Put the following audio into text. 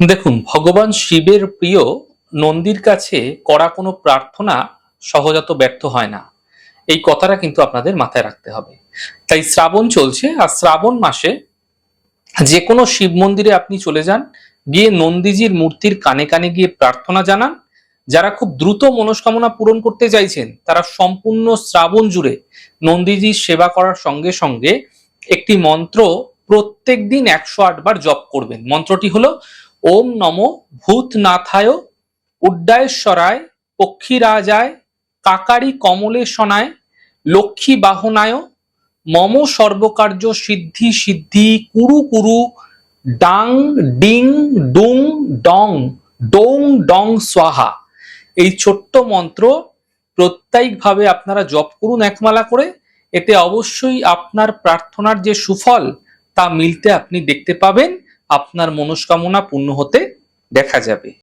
দেখুন, ভগবান শিবের প্রিয় নন্দীর কাছে করা কোনো প্রার্থনা সহজাত ব্যর্থ হয় না। এই কথাটা কিন্তু আপনাদের মাথায় রাখতে হবে। তাই শ্রাবণ চলছে, আর শ্রাবণ মাসে যে কোনো শিব মন্দিরে আপনি চলে যান, গিয়ে নন্দীজির মূর্তির কানে কানে গিয়ে প্রার্থনা জানান। যারা খুব দ্রুত মনস্কামনা পূরণ করতে চাইছেন, তারা সম্পূর্ণ শ্রাবণ জুড়ে নন্দীজির সেবা করার সঙ্গে সঙ্গে একটি মন্ত্র প্রত্যেক দিন একশো আটবার জপ করবেন। মন্ত্রটি হলো ওম নম ভূতনাথায়, উড্ডায়েশ্বরায়, পক্ষীরাজায়, কাকারি কমলেশনায় লক্ষ্মী বাহনায় মম সর্বকার্য সিদ্ধি সিদ্ধি, কুরু কুরু, ডাং ডিং ডুং ডং ডং ডং সোহা এই ছোট্ট মন্ত্র প্রত্যয়িকভাবে আপনারা জপ করুন একমালা করে। এতে অবশ্যই আপনার প্রার্থনার যে সুফল, তা মিলতে আপনি দেখতে পাবেন। আপনার মনস্কামনা পূর্ণ হতে দেখা যাবে।